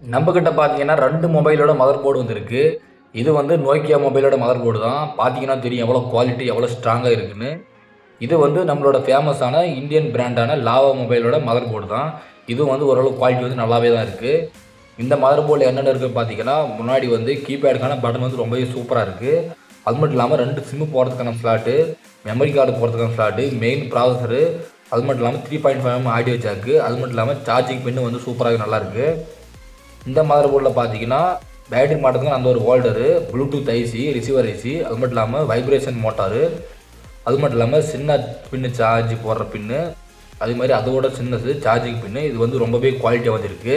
நம்மக்கிட்ட பார்த்தீங்கன்னா ரெண்டு மொபைலோட மதர் போர்டு வந்துருக்கு. இது வந்து நோக்கியா மொபைலோட மதர் போர்டு தான். பார்த்தீங்கன்னா தெரியும் எவ்வளோ குவாலிட்டி எவ்வளோ ஸ்ட்ராங்காக இருக்குன்னு. இது வந்து நம்மளோட ஃபேமஸான இந்தியன் பிராண்டான லாவா மொபைலோட மதர் போர்டு தான். இது வந்து ஓரளவு குவாலிட்டி வந்து நல்லாவே தான் இருக்குது இந்த மதர் போர்டில் என்னென்ன இருக்குதுன்னு பார்த்தீங்கன்னா முன்னாடி வந்து கீபேடுக்கான பட்டன் வந்து ரொம்பவே சூப்பராக இருக்குது அது மட்டும் இல்லாமல் ரெண்டு சிம்மு போகிறதுக்கான ஃப்ளாட்டு மெமரி கார்டு போகிறதுக்கான ஸ்லாட்டு மெயின் ப்ராசஸரு அது மட்டும் இல்லாமல் three point five audio jack அது மட்டும் இல்லாமல் சார்ஜிங் பின்னு வந்து சூப்பராக நல்லாயிருக்கு இந்த மதர் போர்டில் பார்த்தீங்கன்னா பேட்டரி மாட்டுறதுக்கு அந்த ஒரு holder Bluetooth IC receiver IC அது மட்டும் இல்லாமல் வைப்ரேஷன் மோட்டாரு அது மட்டும் இல்லாமல் சின்ன பின்னு சார்ஜ் போடுற பின்னு அதே மாதிரி அதோட சின்னது சார்ஜிங் பின்னு இது வந்து ரொம்பவே குவாலிட்டியாக வந்திருக்கு.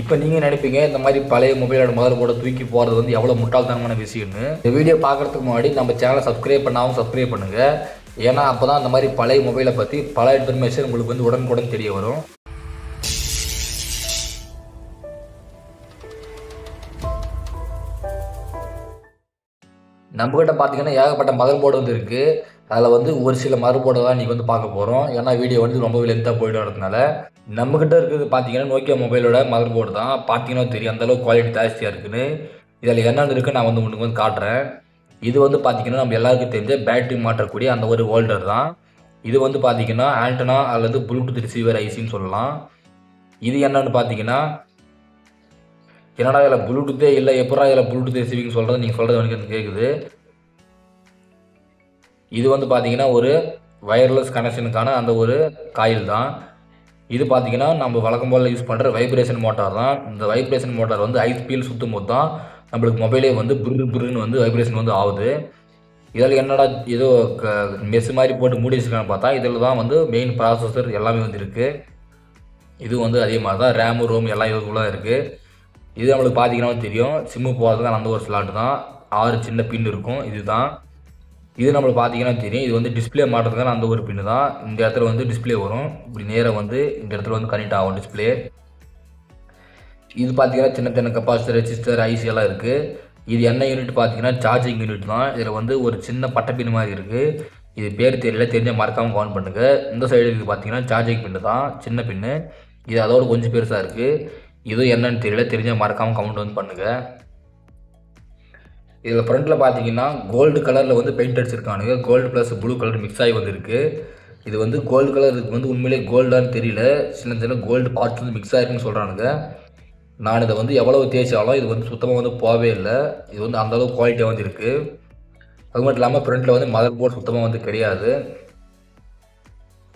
இப்போ நீங்கள் நினைப்பீங்க? இந்த மாதிரி பழைய மொபைலோட மதர் போர்டை தூக்கி போகிறது வந்து எவ்வளோ முட்டாள்தனமான விஷயம்னு? இந்த வீடியோ பார்க்குறதுக்கு முன்னாடி நம்ம சேனலை சப்ஸ்கிரைப் பண்ணாமல் சப்ஸ்கிரைப் பண்ணுங்கள் ஏன்னா அப்போ தான் இந்த மாதிரி பழைய மொபைலை பற்றி பல இன்ஃபர்மேஷன் உங்களுக்கு வந்து உடனுக்குடன் தெரிய வரும். நம்மக்கிட்ட பார்த்தீங்கன்னா ஏகப்பட்ட மதர் போர்டு வந்து இருக்குது அதில் வந்து ஒரு சில மறுபோர்டை தான் நீங்கள் வந்து பார்க்க போகிறோம் ஏன்னா வீடியோ வந்து ரொம்ப லென்த்தாக போயிட்டு வரதுனால. நம்மக்கிட்ட இருக்கிறது பார்த்தீங்கன்னா நோக்கியா மொபைலோட மதர் போர்டு தான். பார்த்தீங்கன்னா தெரியும் அந்தளவுக்கு குவாலிட்டி ஜாஸ்தியாக இருக்குன்னு. இதில் என்னென்ன இருக்குது நான் வந்து உங்களுக்கு வந்து காட்டுறேன். இது வந்து பார்த்தீங்கன்னா நம்ம எல்லாருக்கும் தெரிஞ்ச பேட்டரி மாற்றக்கூடிய அந்த ஒரு ஹோல்டர் தான். இது வந்து பார்த்தீங்கன்னா ஆண்டனா அல்லது ப்ளூடூத் ரிசீவர் ஐசின்னு சொல்லலாம். இது என்னன்னு பார்த்தீங்கன்னா என்னடா இதில் ப்ளூடூத்தே இல்லை எப்படா இதில் ப்ளூடூத் ரிசீவிங் சொல்கிறது நீங்கள் சொல்கிறது எனக்கு வந்து கேட்குது இது வந்து பார்த்தீங்கன்னா ஒரு வயர்லெஸ் கனெக்ஷனுக்கான அந்த ஒரு காயில் தான். இது பார்த்தீங்கன்னா நம்ம வழக்கம் போல் யூஸ் பண்ணுற வைப்ரேஷன் மோட்டார் தான். இந்த வைப்ரேஷன் மோட்டார் வந்து ஹை ஸ்பீல் சுற்றும் போது தான் நம்மளுக்கு மொபைலே வந்து புரு புருன்னு வந்து வைப்ரேஷன் வந்து ஆகுது இதில் என்னடா ஏதோ க மெஸ் மாதிரி போட்டு மூடி வச்சுருக்கான்னு பார்த்தா இதில் தான் வந்து மெயின் ப்ராசஸர் எல்லாமே வந்து இருக்குது இது வந்து அதே மாதிரி தான் ரேமு ரோம் எல்லாம் இதுக்குள்ளே இருக்குது இது நம்மளுக்கு பார்த்தீங்கன்னா தெரியும். சிம்மு தான் அந்த ஒரு ஸ்லாட் தான். ஆறு சின்ன பின் இருக்கும். இதுதான். இது நம்மளுக்கு பார்த்தீங்கன்னா தெரியும். இது வந்து டிஸ்பிளே மாட்டுறதுக்கான அந்த ஒரு பின்னு தான். இந்த இடத்துல வந்து டிஸ்பிளே வரும். இப்படி நேராக வந்து இந்த இடத்துல வந்து கனெக்ட் ஆகும் டிஸ்பிளே இது பார்த்தீங்கன்னா சின்ன சின்ன கெப்பாசிட்டர் ரெஜிஸ்டர் ஐசி எல்லாம் இருக்குது இது என்ன யூனிட் பார்த்தீங்கன்னா சார்ஜிங் யூனிட் தான். இதில் வந்து ஒரு சின்ன பட்டை பின் மாதிரி இருக்குது இது பேர் தெரியல. தெரிஞ்ச மறக்காமல் கவுண்ட் பண்ணுங்கள் இந்த சைடு இது பார்த்தீங்கன்னா சார்ஜிங் பின்னு தான். சின்ன பின்னு இது அதோட கொஞ்சம் பெருசாக இருக்குது இது என்னன்னு தெரியல தெரிஞ்ச மறக்காமல் கவுண்ட் வந்து பண்ணுங்கள் இதில் ஃப்ரண்ட்டில் பார்த்தீங்கன்னா கோல்டு கலரில் வந்து paint அடிச்சிருக்கானுங்க. Gold plus blue colour mix ஆகி வந்திருக்கு. இது வந்து கோல்டு கலர் இதுக்கு வந்து உண்மையிலே கோல்டான்னு தெரியல. சின்ன சின்ன கோல்டு பார்ட்ஸ் வந்து மிக்ஸ் ஆயிருக்குன்னு சொல்கிறானுங்க நான் இதை வந்து எவ்வளவு தேய்ச்சாலும் இது வந்து சுத்தமாக வந்து போகவே இல்லை. இது வந்து அந்தளவுக்கு குவாலிட்டியாக வந்து இருக்குது அது மட்டும் இல்லாமல் ஃப்ரண்ட்டில் வந்து மதர் போர்டு சுத்தமாக வந்து கிடையாது.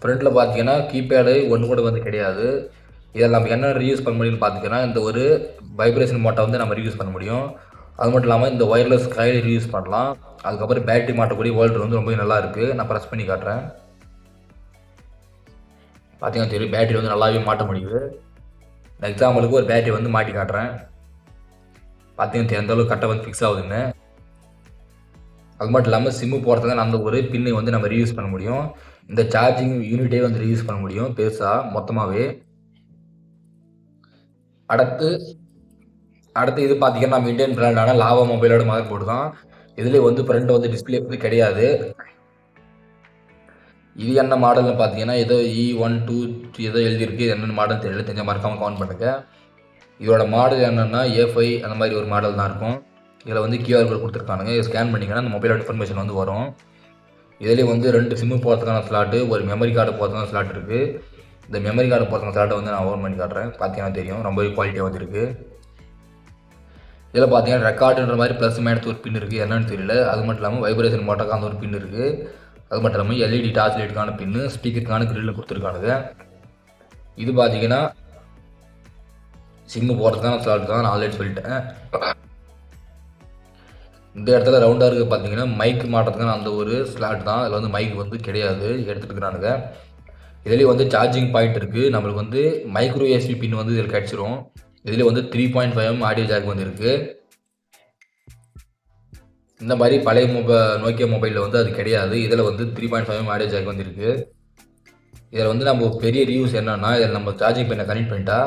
ஃப்ரண்ட்டில் பார்த்தீங்கன்னா கீபேடு ஒன்று கூட வந்து கிடையாது. இதில் நம்ம என்ன ரீயூஸ் பண்ண முடியும்னு பார்த்தீங்கன்னா இந்த ஒரு வைப்ரேஷன் மோட்டை வந்து நம்ம ரீயூஸ் பண்ண முடியும். அது மட்டும் இல்லாமல் இந்த ஒயர்லெஸ் காயில் ரீயூஸ் பண்ணலாம். அதுக்கப்புறம் பேட்டரி மாட்டக்கூடிய ஹோல்டர் வந்து ரொம்ப நல்லா இருக்குது நான் ப்ரெஸ் பண்ணி காட்டுறேன். பார்த்தீங்கன்னா தெரியும் பேட்டரி வந்து நல்லாவே மாட்ட முடியுது. எக்ஸாம்பிளுக்கு ஒரு பேட்டரி வந்து மாட்டி காட்டுறேன். பார்த்தீங்கன்னா தெரியும் எந்த அளவுக்கு கரெக்டாக வந்து ஃபிக்ஸ் ஆகுதுன்னு. அது மட்டும் இல்லாமல் சிம்மு போகிறதுக்கு அந்த ஒரு பின்னை வந்து நம்ம ரீயூஸ் பண்ண முடியும். இந்த சார்ஜிங் யூனிட்டே வந்து ரீயூஸ் பண்ண முடியும் பெருசாக மொத்தமாகவே அடுத்து அடுத்து இது பார்த்தீங்கன்னா நம்ம இந்தியன் பிராண்டான லாவா மொபைலோட மாதிரி போர்டு தான் இதுலேயே வந்து ஃப்ரண்ட் வந்து டிஸ்பிளே வந்து கிடையாது. இது என்ன மாடல்னு பார்த்தீங்கன்னா ஏதோ இ ஒன் டூ ஏதோ எழுதியிருக்கு. என்னென்ன மாடல் தெரியல தெரிஞ்ச மறக்காமல் கவுண்ட் பண்ணுங்க இதோட மாடல் என்னென்னா ஏ ஃபைவ் அந்த மாதிரி ஒரு மாடல் தான் இருக்கும். இதில் வந்து கியூஆர் கோட் கொடுத்துருக்கானுங்க. இதை ஸ்கேன் பண்ணிங்கன்னா அந்த மொபைலோட இன்ஃபர்மேஷன் வந்து வரும். இதுலேயே வந்து ரெண்டு சிம்மு போகிறதுக்கான ஸ்லாட்டு ஒரு மெமரி கார்டு போகிறதுக்கான ஸ்லாட் இருக்குது இந்த மெமரி கார்டு போகிறதுக்கான ஸ்லாட்டை வந்து நான் ஓன் பண்ணி காட்டுறேன். பார்த்தீங்கன்னா தெரியும். ரொம்பவே குவாலிட்டியாக வந்துருக்கு. இதில் பார்த்தீங்கன்னா ரெக்கார்டுன்ற மாதிரி ப்ளஸ் மைனஸ் ஒரு பின் இருக்குது என்னன்னு தெரியல. அது மட்டும் இல்லாமல் வைப்ரேஷன் மோட்டருக்கான அந்த ஒரு பின் இருக்குது அது மட்டும் இல்லாமல் எல்இடி டார்ச் லைட்டுக்கான பின்னு ஸ்பீக்கருக்கான கிரில்லில் கொடுத்துருக்கானுங்க. இது பார்த்தீங்கன்னா சிம்மு போகிறதுக்கான ஸ்லாட் தான் நான் ஆல்ரெடி சொல்லிட்டேன். இந்த இடத்துல ரவுண்டாக இருக்குது பார்த்தீங்கன்னா மைக் மாட்டுறதுக்கான அந்த ஒரு ஸ்லாட் தான். அதில் வந்து மைக் வந்து கிடையாது. எடுத்துகிட்டு இருக்கிறானுங்க. இதுலேயும் வந்து சார்ஜிங் பாயிண்ட் இருக்குது நம்மளுக்கு வந்து மைக்ரோ எஸ்பி பின் வந்து இதில் கிடச்சிரும். இதுலேயும் வந்து three point five audio jack வந்து இருக்குது இந்த மாதிரி பழைய மொபை நோக்கியா மொபைலில் வந்து அது கிடையாது. இதில் வந்து three point five audio jack வந்து இருக்குது இதில் வந்து நம்ம பெரிய ரிவ்யூஸ் என்னென்னா இதில் நம்ம சார்ஜிங் பின்னை கனெக்ட் பண்ணிட்டா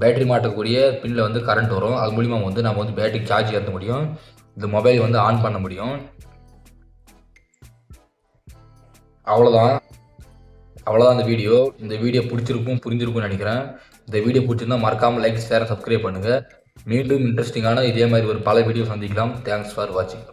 பேட்டரி மாட்டக்கூடிய பின்னில் வந்து கரண்ட் வரும். அது மூலிமா வந்து நம்ம வந்து பேட்டரி சார்ஜ் ஏற்ற முடியும். இந்த மொபைல் வந்து ஆன் பண்ண முடியும். அவ்வளோதான் அவ்வளோதான் இந்த வீடியோ. இந்த வீடியோ பிடிச்சிருக்கும் புரிஞ்சிருக்கும்னு நினைக்கிறேன். இந்த வீடியோ பிடிச்சிருந்தா மறக்காமல் லைக் ஷேர் சப்ஸ்கிரைப் பண்ணுங்கள் மீண்டும் இன்ட்ரெஸ்டிங்கான இதே மாதிரி ஒரு பல வீடியோ சந்திக்கலாம். தேங்க்ஸ் ஃபார் வாட்சிங்